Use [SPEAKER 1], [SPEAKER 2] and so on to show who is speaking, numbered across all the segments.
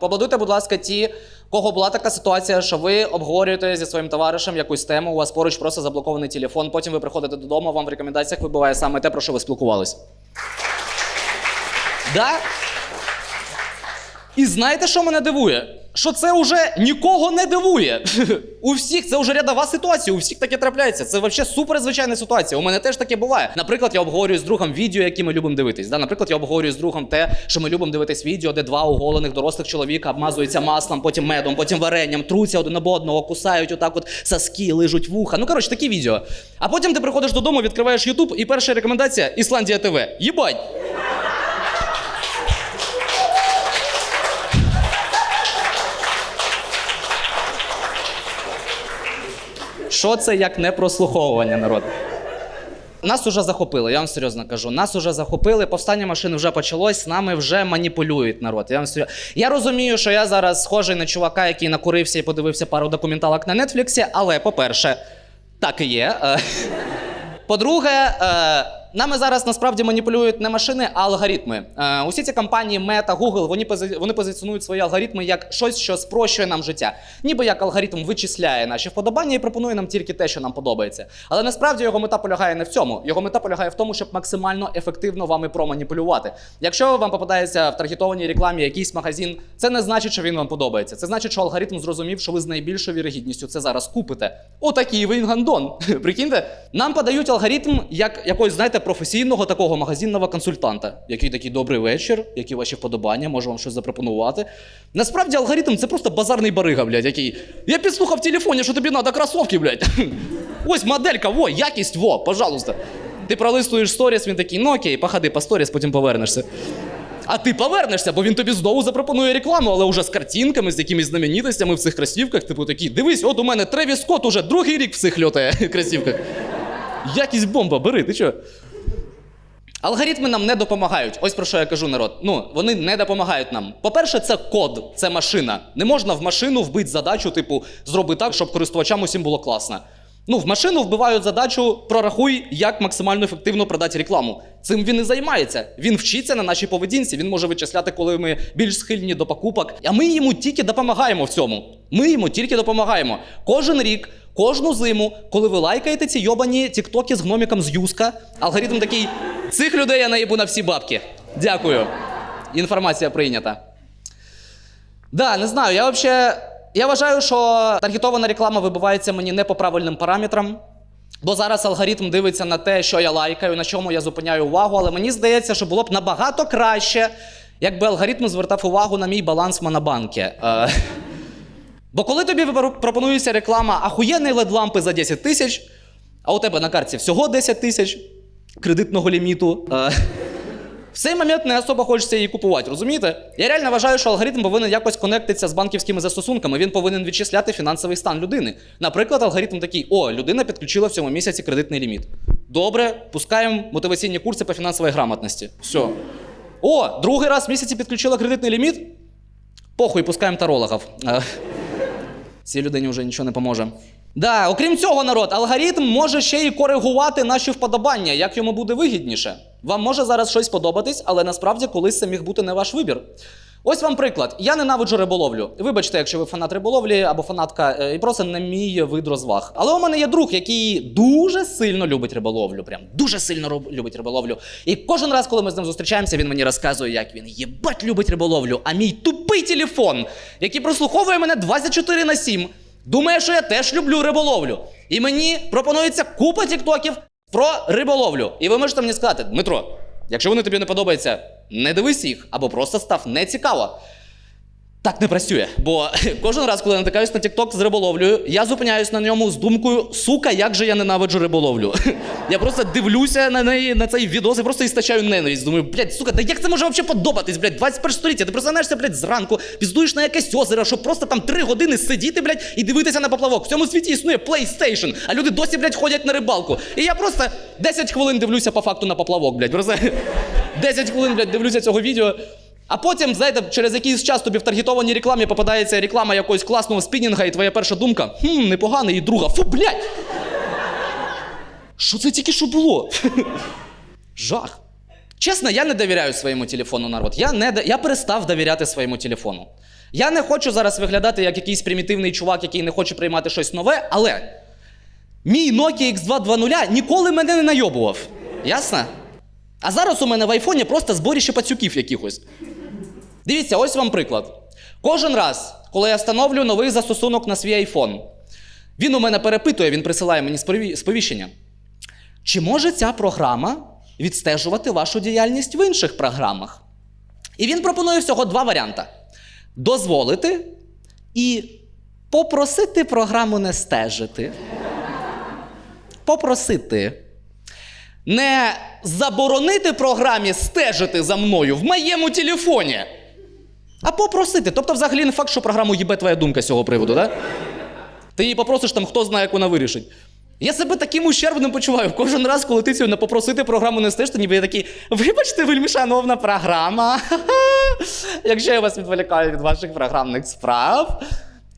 [SPEAKER 1] Побудуйте, будь ласка, ті, кого була така ситуація, що ви обговорюєте зі своїм товаришем якусь тему, у вас поруч просто заблокований телефон, потім ви приходите додому, вам в рекомендаціях вибиває саме те, про що ви спілкувались. Да? І знаєте, що мене дивує? Що це вже нікого не дивує. У всіх це вже рядова ситуація, у всіх таке трапляється. Це взагалі суперзвичайна ситуація. У мене теж таке буває. Наприклад, я обговорюю з другом відео, які ми любимо дивитись. Да? Наприклад, я обговорюю з другом те, що ми любимо дивитись відео, де два оголених дорослих чоловіка обмазуються маслом, потім медом, потім варенням, труться один об одного, кусають отак от соски, лижуть вуха. Ну коротше, такі відео. А потім ти приходиш додому, відкриваєш Ютуб, і перша рекомендація Ісландія ТВ. Єбать! Що це як не прослуховування, народ? Нас уже захопили, я вам серйозно кажу. Нас уже захопили, повстання машин вже почалось, нами вже маніпулюють народ. Я вам серйозно. Я розумію, що я зараз схожий на чувака, який накурився і подивився пару документалок на Нетфліксі, але, по-перше, так і є. Е, По-друге, е, нами зараз насправді маніпулюють не машини, а алгоритми. Е, усі ці компанії Meta, Google, вони, пози- вони позиціонують свої алгоритми як щось, що спрощує нам життя. Ніби як алгоритм вичисляє наші вподобання і пропонує нам тільки те, що нам подобається. Але насправді його мета полягає не в цьому. Його мета полягає в тому, щоб максимально ефективно вами проманіпулювати. Якщо вам попадається в таргетованій рекламі якийсь магазин, це не значить, що він вам подобається. Це значить, що алгоритм зрозумів, що ви з найбільшою вірогідністю це зараз купите. Отакий ви гандон. Прикиньте, нам подають алгоритм як якогось, знаєте, професійного такого магазинного консультанта, який такий добрий вечір, які ваші вподобання, можу вам щось запропонувати. Насправді алгоритм це просто базарний барига, блядь, який. Я підслухав в телефоні, що тобі треба кросовки, блядь. Ось моделька, во, якість, во, пожалуйста. Ти пролистуєш сторіс, він такий, ну окей, походи по сторіс, потім повернешся. А ти повернешся, бо він тобі знову запропонує рекламу, але вже з картинками, з якимись знаменитостями в цих кросівках. Типу такі, дивись, от у мене Тревіс Скотт уже другий рік в цих льотає кросівках. Якість бомба, бери, ти чо? Алгоритми нам не допомагають. Ось про що я кажу, народ. Ну, вони не допомагають нам. По-перше, це код, це машина. Не можна в машину вбити задачу, типу, зроби так, щоб користувачам усім було класно. Ну, в машину вбивають задачу, прорахуй, як максимально ефективно продати рекламу. Цим він і займається. Він вчиться на нашій поведінці. Він може вичисляти, коли ми більш схильні до покупок. А ми йому тільки допомагаємо в цьому. Ми йому тільки допомагаємо. Кожен рік, кожну зиму, коли ви лайкаєте ці йобані тіктоки з гноміком з юска, алгоритм такий: цих людей я наїбу на всі бабки. Дякую. Інформація прийнята. Да, не знаю. Я вообще. Я вважаю, що таргетована реклама вибивається мені не по правильним параметрам. Бо зараз алгоритм дивиться на те, що я лайкаю, на чому я зупиняю увагу, але мені здається, що було б набагато краще, якби алгоритм звертав увагу на мій баланс в монобанки. Е, Бо коли тобі пропонується реклама ахуєнної LED-лампи за 10 тисяч, а у тебе на карті всього 10 тисяч кредитного ліміту. е, в цей момент не особо хочеться її купувати, розумієте? Я реально вважаю, що алгоритм повинен якось конектитися з банківськими застосунками. Він повинен відчисляти фінансовий стан людини. Наприклад, алгоритм такий: о, людина підключила в цьому місяці кредитний ліміт. Добре, пускаємо мотиваційні курси по фінансовій грамотності. Все. О, другий раз в місяці підключила кредитний ліміт. Похуй, пускаємо тарологів. Е, Цій людині вже нічого не поможе. Да, окрім цього, народ, алгоритм може ще й коригувати наші вподобання, як йому буде вигідніше. Вам може зараз щось подобатись, але насправді колись це міг бути не ваш вибір. Ось вам приклад. Я ненавиджу риболовлю. Вибачте, якщо ви фанат риболовлі або фанатка, е, і просто не мій вид розваг. Але у мене є друг, який дуже сильно любить риболовлю. Прям дуже сильно любить риболовлю. І кожен раз, коли ми з ним зустрічаємося, він мені розказує, як він єбать любить риболовлю. А мій тупий телефон, який прослуховує мене 24 на 7, думає, що я теж люблю риболовлю. І мені пропонується купа тіктоків про риболовлю. І ви можете мені сказати, Дмитро, якщо вони тобі не подобаються, не дивись їх або просто став нецікаво. Так не працює, бо кожен раз, коли я натикаюсь на TikTok з риболовлею, я зупиняюсь на ньому з думкою, сука, як же я ненавиджу риболовлю. Я просто дивлюся на неї, на цей відос і просто істачаю ненависть. Думаю, блядь, сука, да як це може взагалі подобатись, блядь, 21 століття? Ти просинаєшся, блядь, зранку, піздуєш на якесь озеро, щоб просто там три години сидіти, блядь, і дивитися на поплавок. В цьому світі існує PlayStation, а люди досі, блядь, ходять на рибалку. І я просто 10 хвилин дивлюся по факту на поплавок, блядь. Просто 10 хвилин, блядь, дивлюся цього відео. А потім, знаєте, через якийсь час тобі в таргетованій рекламі попадається реклама якогось класного спінінга, і твоя перша думка хм, непоганий, і друга, фу, блядь! Що це тільки що було? Жах. Чесно, я не довіряю своєму телефону, народ. Я, не, я перестав довіряти своєму телефону. Я не хочу зараз виглядати як якийсь примітивний чувак, який не хоче приймати щось нове, але мій Nokia X220 ніколи мене не найобував. Ясно? А зараз у мене в айфоні просто зборіще пацюків якихось. Дивіться, ось вам приклад. Кожен раз, коли я встановлюю новий застосунок на свій айфон, він у мене перепитує, він присилає мені сповіщення. Чи може ця програма відстежувати вашу діяльність в інших програмах? І він пропонує всього два варіанти: дозволити і попросити програму не стежити. Попросити. Не заборонити програмі стежити за мною в моєму телефоні. А попросити. Тобто, взагалі не факт, що програму їбе твоя думка з цього приводу. Да? Ти її попросиш там, хто знає, як вона вирішить. Я себе таким ущербним почуваю. Кожен раз, коли ти цю не попросити програму не стежити, ніби я такий, вибачте, вельми шановна програма. Якщо я вас відволікаю від ваших програмних справ.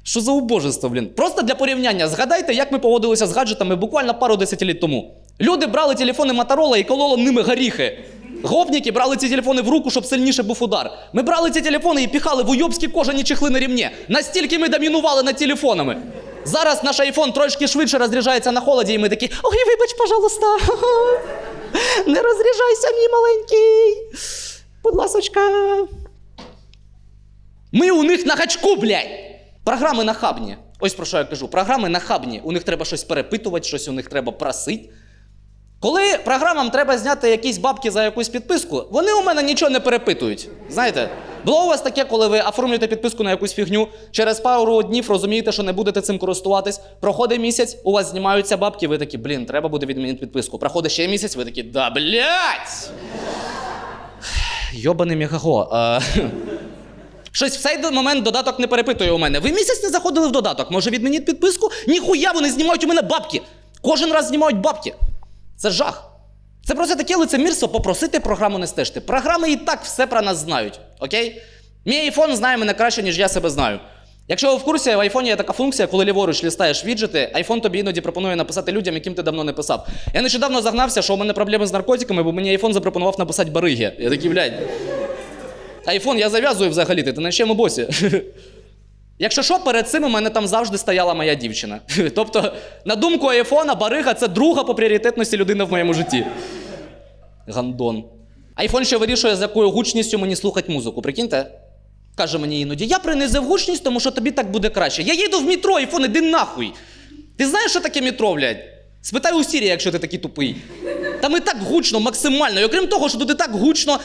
[SPEAKER 1] Що за убожество, блін? Просто для порівняння. Згадайте, як ми поводилися з гаджетами буквально пару десятиліть тому. Люди брали телефони Моторола і кололи ними горіхи. Гопніки брали ці телефони в руку, щоб сильніше був удар. Ми брали ці телефони і піхали в уйобські кожані чехли на рівні. Настільки ми домінували над телефонами. Зараз наш айфон трошки швидше розряджається на холоді, і ми такі: ой, вибач, пожалуйста. Не розряджайся, мій маленький. Будь ласочка. Ми у них на гачку, блядь. Програми нахабні. Ось про що я кажу. Програми нахабні. У них треба щось перепитувати, щось у них треба просити. Коли програмам треба зняти якісь бабки за якусь підписку, вони у мене нічого не перепитують. Знаєте, було у вас таке, коли ви оформлюєте підписку на якусь фігню, через пару днів розумієте, що не будете цим користуватись. Проходить місяць, у вас знімаються бабки, ви такі, блін, треба буде відмінити підписку. Проходить ще місяць, ви такі, да блять! Йобаний мегаго. А... Щось в цей момент додаток не перепитує у мене. Ви місяць не заходили в додаток. Може відмініть підписку? Ніхуя вони знімають у мене бабки. Кожен раз знімають бабки. Це жах. Це просто таке лицемірство попросити програму не стежити. Програми і так все про нас знають. Окей? Мій айфон знає мене краще, ніж я себе знаю. Якщо ви в курсі, в айфоні є така функція, коли ліворуч лістаєш віджити, айфон тобі іноді пропонує написати людям, яким ти давно не писав. Я нещодавно загнався, що у мене проблеми з наркотиками, бо мені айфон запропонував написати бариги. Я такий, блядь. Айфон я зав'язую взагалі, ти на чому босі. Якщо що, перед цим у мене там завжди стояла моя дівчина. Тобто, на думку айфона, барига це друга по пріоритетності людина в моєму житті. Гандон. Айфон ще вирішує, з якою гучністю мені слухати музику. Прикиньте? Каже мені іноді, я принизив гучність, тому що тобі так буде краще. Я їду в метро, айфон, іди нахуй. Ти знаєш, що таке метро, блядь? Спитай у Сірі, якщо ти такий тупий. Там і так гучно, максимально. І окрім того, що туди так гучно,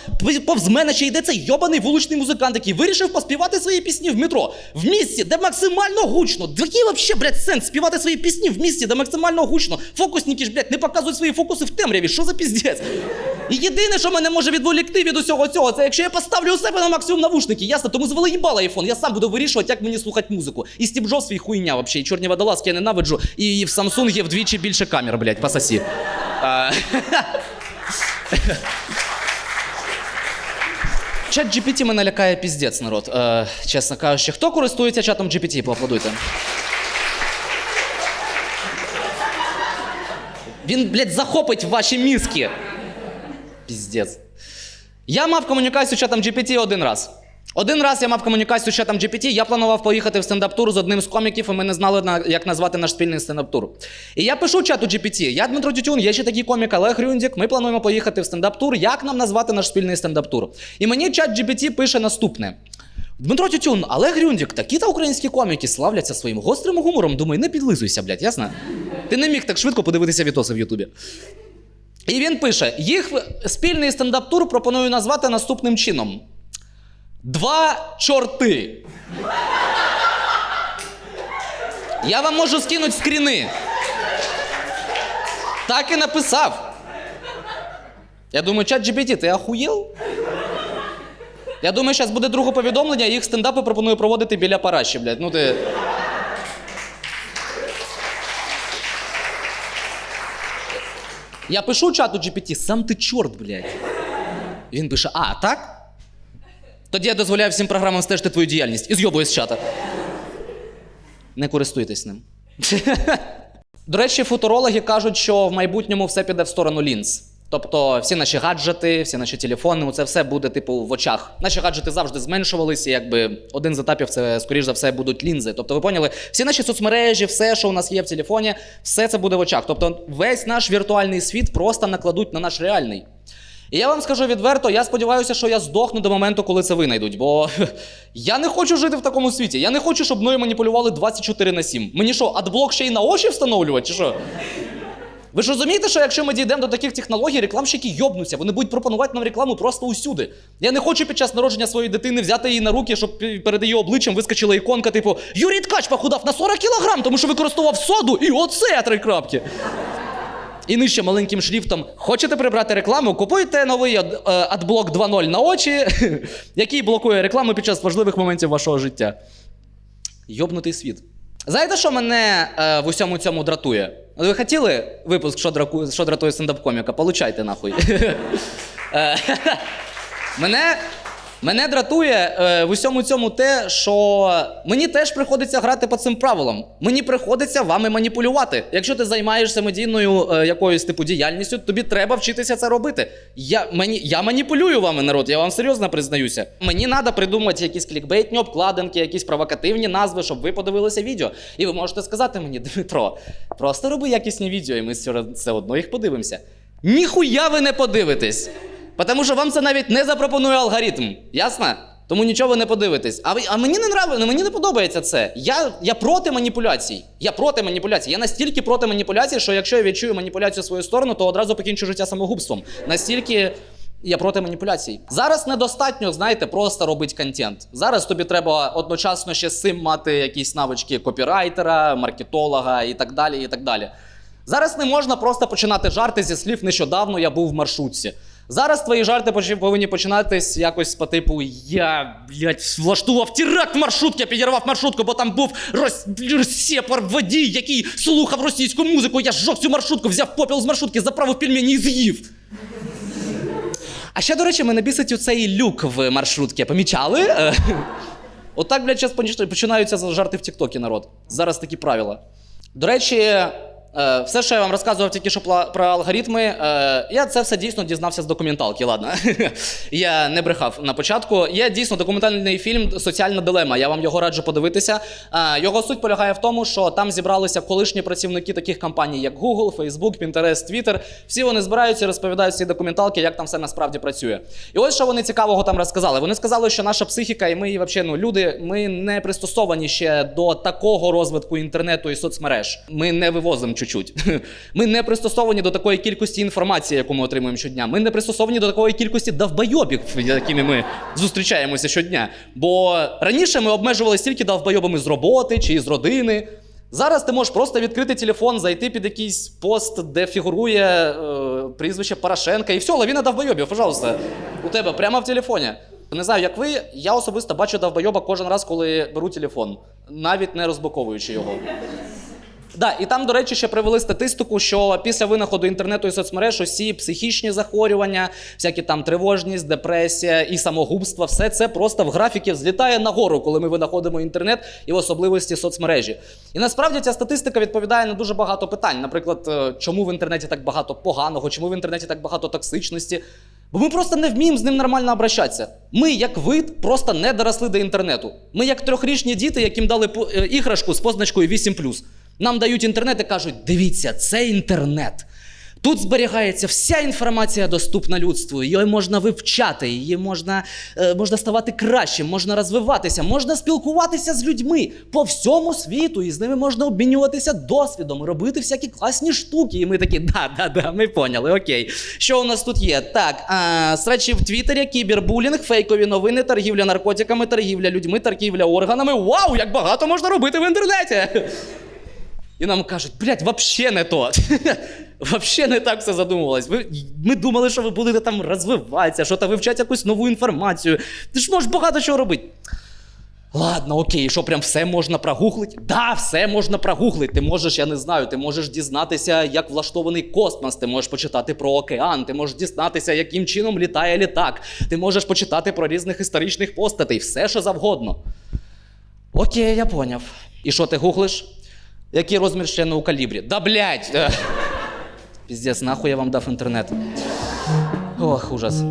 [SPEAKER 1] повз мене ще йде цей йобаний вуличний музикант, який вирішив поспівати свої пісні в метро. В місті, де максимально гучно. Який вообще, блядь, сенс співати свої пісні в місті, де максимально гучно. Фокусники ж, блядь, не показують свої фокуси в темряві. Що за піздець? І єдине, що мене може відволікти від усього цього, це якщо я поставлю у себе на максимум навушники, ясно, тому звали айфон. Я сам буду вирішувати, як мені слухати музику. І Стів Джобс свій хуйня вообще, і чорні водолазки я ненавиджу. І в Samsung є вдвічі більше камер, блядь, пососі. Чат GPT мене лякає піздець, народ. Е, чесно кажучи, хто користується чатом GPT, поаплодуйте. Він, блядь, захопить ваші мізки. Піздець. Я мав комунікацію з чатом GPT один раз. Один раз я мав комунікацію з чатом GPT, я планував поїхати в стендап-тур з одним з коміків, і ми не знали, як назвати наш спільний стендап-тур. І я пишу чату GPT, я Дмитро Тютюн, є ще такий комік Олег Рюндік, ми плануємо поїхати в стендап-тур, як нам назвати наш спільний стендап-тур? І мені чат GPT пише наступне. Дмитро Тютюн, Олег Рюндік, такі та українські коміки славляться своїм гострим гумором. Думаю, не підлизуйся, блядь, ясно? Ти не міг так швидко подивитися відоси в Ютубі. І він пише: їх спільний стендап-тур пропоную назвати наступним чином: Два чорти. Я вам можу скинути скріни. Так і написав. Я думаю, чат GPT, ти охуєл? Я думаю, зараз буде друге повідомлення, їх стендапи пропоную проводити біля параші, блядь. Ну ти. Я пишу чату GPT, сам ти чорт, блядь. Він пише: А, так? Тоді я дозволяю всім програмам стежити твою діяльність і зйобую з чата. Не користуйтесь ним. До речі, футурологи кажуть, що в майбутньому все піде в сторону лінз. Тобто всі наші гаджети, всі наші телефони, це все буде типу в очах. Наші гаджети завжди зменшувалися, якби один з етапів це, скоріш за все, будуть лінзи. Тобто, ви поняли, всі наші соцмережі, все, що у нас є в телефоні, все це буде в очах. Тобто, весь наш віртуальний світ просто накладуть на наш реальний. І я вам скажу відверто, я сподіваюся, що я здохну до моменту, коли це винайдуть, бо я не хочу жити в такому світі. Я не хочу, щоб мною маніпулювали 24 на 7. Мені що, адблок ще й на очі встановлювати, чи що? Ви ж розумієте, що якщо ми дійдемо до таких технологій, рекламщики йобнуться, вони будуть пропонувати нам рекламу просто усюди. Я не хочу під час народження своєї дитини взяти її на руки, щоб перед її обличчям вискочила іконка, типу Юрій Ткач похудав на 40 кілограм, тому що використовував соду і оце три крапки. І нижче маленьким шрифтом хочете прибрати рекламу, купуйте новий е, адблок 2.0 на очі, який блокує рекламу під час важливих моментів вашого життя. Йобнутий світ. Знаєте, що мене е, в усьому цьому дратує? Ви хотіли випуск, що, драку, що дратує стендап-коміка? Получайте нахуй. Е, Мене, мене дратує е, в усьому цьому те, що мені теж приходиться грати по цим правилам. Мені приходиться вами маніпулювати. Якщо ти займаєшся медійною е, якоюсь типу діяльністю, тобі треба вчитися це робити. Я, мені, я маніпулюю вами, народ, я вам серйозно признаюся. Мені треба придумати якісь клікбейтні обкладинки, якісь провокативні назви, щоб ви подивилися відео. І ви можете сказати мені, Дмитро, просто роби якісні відео, і ми все одно їх подивимося. Ніхуя ви не подивитесь. Тому що вам це навіть не запропонує алгоритм. Ясно? Тому нічого не подивитесь. А, ви, а мені не нравиться, мені не подобається це. Я, я проти маніпуляцій. Я проти маніпуляцій. Я настільки проти маніпуляцій, що якщо я відчую маніпуляцію в свою сторону, то одразу покінчу життя самогубством. Настільки. Я проти маніпуляцій. Зараз недостатньо, знаєте, просто робити контент. Зараз тобі треба одночасно ще з цим мати якісь навички копірайтера, маркетолога і так далі. і так далі. Зараз не можна просто починати жарти зі слів нещодавно я був в маршрутці. Зараз твої жарти повинні починатись якось по типу Я, блядь, влаштував теракт в маршрутці, я підірвав маршрутку, бо там був роз... розсєпар водій, який слухав російську музику. Я зжег цю маршрутку, взяв попіл з маршрутки, заправив пельмені і з'їв. А ще, до речі, мене бісить оцей люк в маршрутці. Помічали? Е, Отак, блядь, зараз починаються жарти в Тіктокі, народ. Зараз такі правила. До речі, все, що я вам розказував тільки що про алгоритми, е, я це все дійсно дізнався з документалки, ладно. я не брехав на початку. Є дійсно документальний фільм Соціальна дилема. Я вам його раджу подивитися. Е, Його суть полягає в тому, що там зібралися колишні працівники таких компаній, як Google, Facebook, Pinterest, Twitter. Всі вони збираються і розповідають ці документалки, як там все насправді працює. І ось що вони цікавого там розказали. Вони сказали, що наша психіка, і ми, взагалі, ну, люди, ми не пристосовані ще до такого розвитку інтернету і соцмереж. Ми не вивозимо чуть-чуть. Ми не пристосовані до такої кількості інформації, яку ми отримуємо щодня. Ми не пристосовані до такої кількості довбойобів, з якими ми зустрічаємося щодня. Бо раніше ми обмежувалися тільки довбойобами з роботи чи з родини. Зараз ти можеш просто відкрити телефон, зайти під якийсь пост, де фігурує е, прізвище Порошенка, і все, лавіна довбойобів, пожалуйста, у тебе прямо в телефоні. Не знаю, як ви, я особисто бачу довбойоба кожен раз, коли беру телефон, навіть не розблоковуючи його. Да, і там, до речі, ще привели статистику, що після винаходу інтернету і соцмереж усі психічні захворювання, всякі там тривожність, депресія і самогубство, все це просто в графіки злітає нагору, коли ми винаходимо інтернет і в особливості соцмережі. І насправді ця статистика відповідає на дуже багато питань. Наприклад, е, чому в інтернеті так багато поганого, чому в інтернеті так багато токсичності. Бо ми просто не вміємо з ним нормально обращатися. Ми, як вид, просто не доросли до інтернету. Ми як трьохрічні діти, яким дали е, іграшку з позначкою 8+. Нам дають інтернет і кажуть: дивіться, це інтернет. Тут зберігається вся інформація доступна людству. Її можна вивчати, її можна, е, можна ставати кращим, можна розвиватися, можна спілкуватися з людьми по всьому світу, і з ними можна обмінюватися досвідом, робити всякі класні штуки. І ми такі, да, да, да, ми поняли, окей. Що у нас тут є? Так, а, срачі в Твіттері, кібербулінг, фейкові новини, торгівля наркотиками, торгівля людьми, торгівля органами. Вау, як багато можна робити в інтернеті! І нам кажуть, блядь, вообще не то. вообще не так все задумувалось. Ви, ми думали, що ви будете там розвиватися, що та вивчати якусь нову інформацію. Ти ж можеш багато чого робити. Ладно, окей, що прям все можна прогуглити? Да, все можна прогуглити. Ти можеш, я не знаю, ти можеш дізнатися, як влаштований космос, ти можеш почитати про океан, ти можеш дізнатися, яким чином літає літак, ти можеш почитати про різних історичних постатей, все що завгодно. Окей, я поняв. І що ти гуглиш? Який розмір члена у калібрі? Да блять! е. Піздець, нахуй я вам дав інтернет. Ох, ужас.